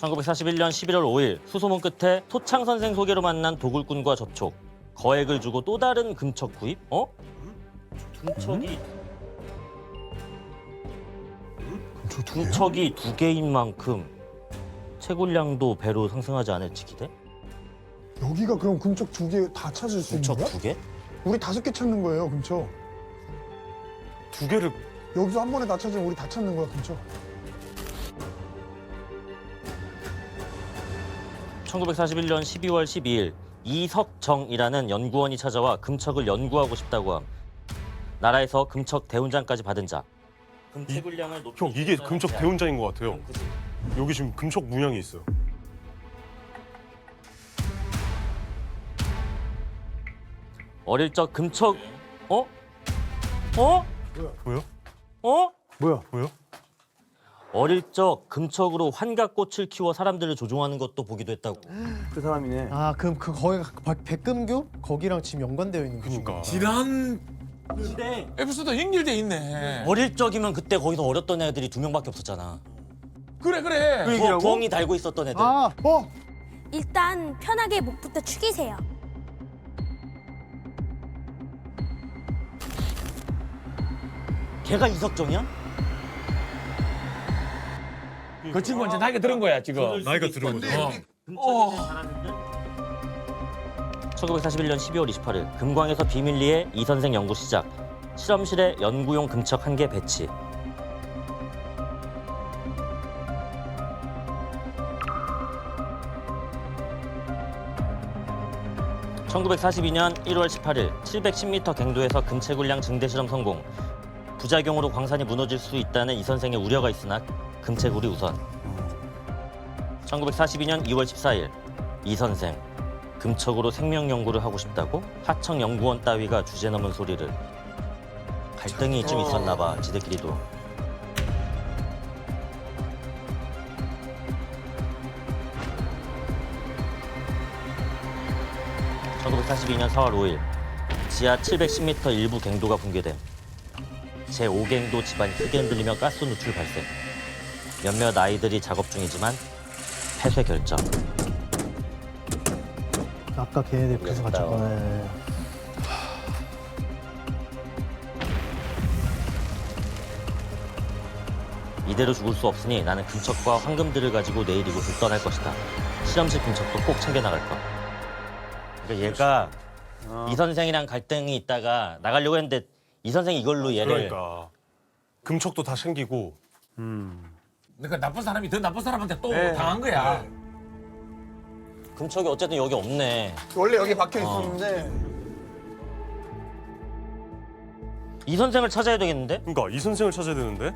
1941년 11월 5일 수소문 끝에 소창 선생 소개로 만난 도굴꾼과 접촉. 거액을 주고 또 다른 금척 구입? 어? 금척이 금척이 두 개인 만큼 채굴량도 배로 상승하지 않을지 기대? 여기가 그럼 금쪽 두개 다 찾을 수 있는 금척 거야? 두 개? 우리 다섯 개 찾는 거예요, 금쪽. 두 개를 여기서 한 번에 다 찾으면 우리 다 찾는 거야, 금쪽. 1941년 12월 12일 이석정이라는 연구원이 찾아와 금척을 연구하고 싶다고 함. 나라에서 금척 대훈장까지 받은 자. 금채굴량을 높이 형 이게 금척 대훈장인 것 같아요. 여기 지금 금척 문양이 있어요. 어릴 적 금척 어? 어? 뭐요? 어? 뭐야? 뭐요? 어릴 적 금척으로 환각꽃을 키워 사람들을 조종하는 것도 보기도 했다고. 그 사람이네. 아 그럼 그 거기가 박- 백금교 거기랑 지금 연관되어 있는 거지. 그러니까. 지난 에피소드 연결돼 있네. 어릴 적이면 그때 거기서 어렸던 애들이 두 명밖에 없었잖아. 그래 그래. 그 얘기라고? 부엉이 달고 있었던 애들. 아 어? 일단 편하게 목부터 축이세요. 걔가 이석정이야? 그 친구 이제 나이가 들은 거야 지금. 나이가 들은 거죠. 어. 1941년 12월 28일 금광에서 비밀리에 이 선생 연구 시작. 실험실에 연구용 금척 한 개 배치. (1942년 1월 18일) (710m) 갱도에서 금채굴량 증대 실험 성공 부작용으로 광산이 무너질 수 있다는 이 선생의 우려가 있으나 금채굴이 우선. 1942년 2월 14일 이 선생 금척으로 생명 연구를 하고 싶다고 하청 연구원 따위가 주제 넘은 소리를. 갈등이 좀 있었나 봐 지들끼리도. 1942년 4월 5일 지하 710m 일부 갱도가 붕괴됨. 제5갱도 집안이 크게 흔들리며 가스 누출 발생 몇몇 아이들이 작업 중이지만 폐쇄 결정 아까 걔네들 그래서 같이 모르겠다. 거네. 이대로 죽을 수 없으니 나는 금척과 황금들을 가지고 내일 이곳을 떠날 것이다. 실험실 금척도 꼭 챙겨 나갈 것. 그러니까 얘가 이 선생이랑 갈등이 있다가 나가려고 했는데 이 선생이 이걸로 얘를 그러니까 금척도 다 챙기고 그러니까 나쁜 사람이 더 나쁜 사람한테 또 네. 당한 거야. 금척이 어쨌든 여기 없네. 원래 여기 박혀 있었는데 이 선생을 찾아야 되겠는데? 그러니까 이 선생을 찾아야 되는데